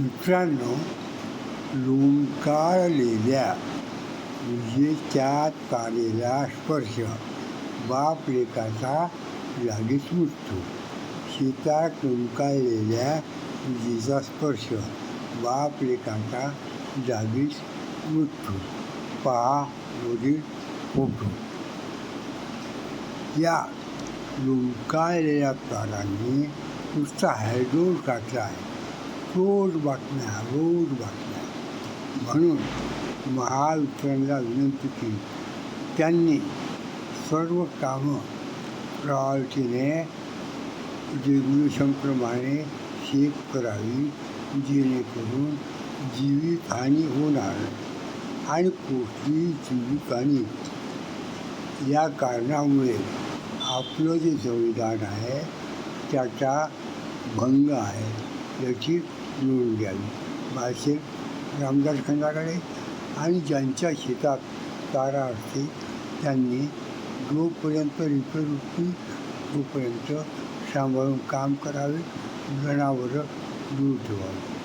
मित्रांनो लोंबकाळलेल्या विजेच्या तारेला स्पर्श बाप लेकाचा लागीच उठतो शेतात लोंबकाळलेल्या विजेचा स्पर्श बाप लेकाचा जागीच उठतो पहा वरील फोटो. या लोंबकाळलेल्या तारांनी नुसता हायड्रोल घातला आहे. रोज बातम्या रोज बातम्या म्हणून महावितरणला विनंती केली त्यांनी सर्व कामं प्रायोरिटीने रेग्युलेशनप्रमाणे शेत करावी जेणेकरून जीवितहानी होणार आणि कुठलीही जीवितहानी या कारणामुळे आपलं जे संविधान आहे त्याचा भंग आहे. याची नोंद घ्यावी. बाळासाहेब रामदास खंडाकडे आणि ज्यांच्या शेतात तारा असते त्यांनी जोपर्यंत रिपेअर होती तोपर्यंत सांभाळून काम करावे जनावरं दूर ठेवावी.